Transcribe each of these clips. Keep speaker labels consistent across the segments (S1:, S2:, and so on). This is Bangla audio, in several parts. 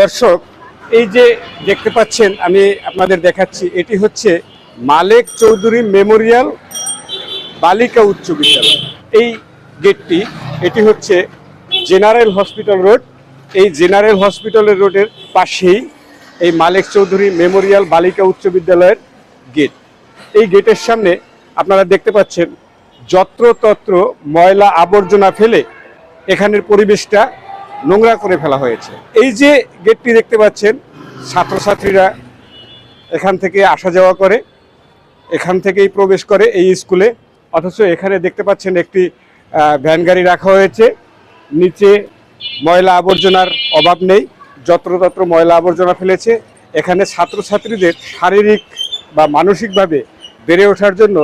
S1: দর্শক, এই যে দেখতে পাচ্ছেন, আমি আপনাদের দেখাচ্ছি, এটি হচ্ছে মালেক চৌধুরী মেমোরিয়াল বালিকা উচ্চ বিদ্যালয়। এই গেটটি, এটি হচ্ছে জেনারেল হসপিটাল রোড। এই জেনারেল হসপিটালের রোডের পাশেই এই মালেক চৌধুরী মেমোরিয়াল বালিকা উচ্চ বিদ্যালয়ের গেট। এই গেটের সামনে আপনারা দেখতে পাচ্ছেন, যত্রতত্র ময়লা আবর্জনা ফেলে এখানের পরিবেশটা নোংরা করে ফেলা হয়েছে। এই যে গেটটি দেখতে পাচ্ছেন, ছাত্রছাত্রীরা এখান থেকে আসা যাওয়া করে, এখান থেকেই প্রবেশ করে এই স্কুলে অথচ এখানে দেখতে পাচ্ছেন একটি ভ্যান গাড়ি রাখা হয়েছে। নিচে ময়লা আবর্জনার অভাব নেই, যত্রতত্র ময়লা আবর্জনা ফেলেছে। এখানে ছাত্রছাত্রীদের শারীরিক বা মানসিকভাবে বেড়ে ওঠার জন্য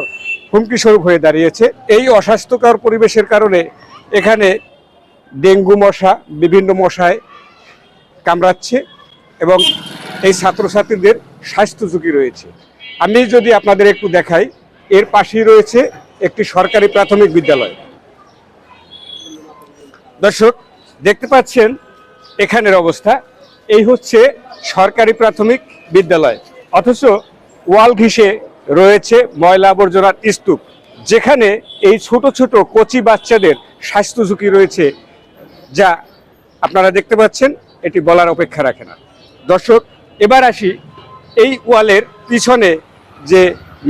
S1: হুমকি স্বরূপ হয়ে দাঁড়িয়েছে। এই অস্বাস্থ্যকর পরিবেশের কারণে এখানে ডেঙ্গু মশা, বিভিন্ন মশায় কামড়াচ্ছে এবং এই ছাত্রছাত্রীদের স্বাস্থ্য ঝুঁকি রয়েছে। আমি যদি আপনাদের একটু দেখাই, এর পাশেই রয়েছে একটি সরকারি প্রাথমিক বিদ্যালয়। দর্শক, দেখতে পাচ্ছেন এখানের অবস্থা। এই হচ্ছে সরকারি প্রাথমিক বিদ্যালয়। অথচ ওয়াল ঘিসে রয়েছে ময়লা আবর্জনার স্তূপ, যেখানে এই ছোট ছোট কচি বাচ্চাদের স্বাস্থ্য ঝুঁকি রয়েছে যা আপনারা দেখতে পাচ্ছেন, এটি বলার অপেক্ষা রাখে না। দর্শক, এবার আসি এই ওয়ালের পিছনে যে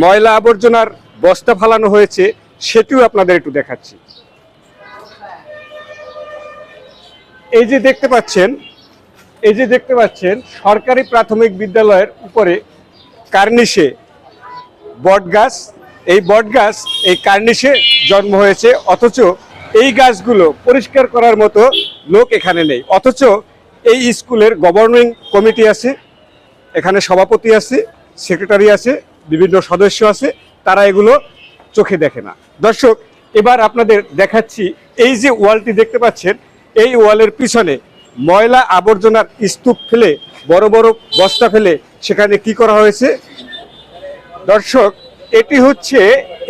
S1: ময়লা আবর্জনার বস্তা ফালানো হয়েছে, সেটিও আপনাদের একটু দেখাচ্ছি। এই যে দেখতে পাচ্ছেন, এই যে দেখতে পাচ্ছেন, সরকারি প্রাথমিক বিদ্যালয়ের উপরে কার্নিশে বট গাছ এই বট গাছ এই কার্নিশে জন্ম হয়েছে, অথচ এই গাছগুলো পরিষ্কার করার মতো লোক এখানে নেই। অথচ এই স্কুলের গভর্নিং কমিটি আছে, এখানে সভাপতি আছে, সেক্রেটারি আছে, বিভিন্ন সদস্য আছে, তারা এগুলো চোখে দেখে না। দর্শক, এবার আপনাদের দেখাচ্ছি, এই যে ওয়ালটি দেখতে পাচ্ছেন, এই ওয়ালের পিছনে ময়লা আবর্জনার স্তূপ ফেলে, বড় বড় বস্তা ফেলে সেখানে কি করা হয়েছে? দর্শক, এটি হচ্ছে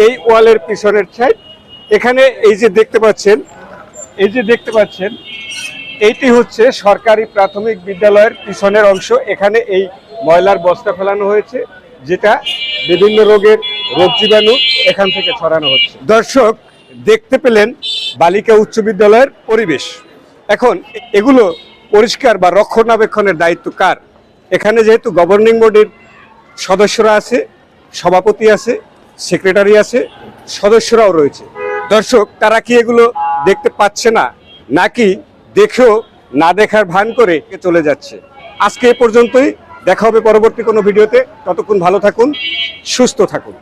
S1: এই ওয়ালের পিছনের সাইড এখানে এই যে দেখতে পাচ্ছেন, এই যে দেখতে পাচ্ছেন, এইটি হচ্ছে সরকারি প্রাথমিক বিদ্যালয়ের পিছনের অংশ। এখানে এই ময়লার বস্তা ফেলানো হয়েছে, যেটা বিভিন্ন রোগের রোগ জীবাণু এখান থেকে ছড়ানো হচ্ছে। দর্শক, দেখতে পেলেন বালিকা উচ্চ বিদ্যালয়ের পরিবেশ। এখন, এগুলো পরিষ্কার বা রক্ষণাবেক্ষণের দায়িত্ব কার? এখানে যেহেতু গভর্নিং বোর্ডের সদস্যরা আছে, সভাপতি আছে সেক্রেটারি আছে, সদস্যরাও রয়েছে। দর্শক, তারা কি এগুলো দেখতে পাচ্ছে না? নাকি দেখেও না দেখার ভান করে চলে যাচ্ছে? আজকে এ পর্যন্তই। দেখা হবে পরবর্তী কোনো ভিডিওতে। ততক্ষণ ভালো থাকুন, সুস্থ থাকুন।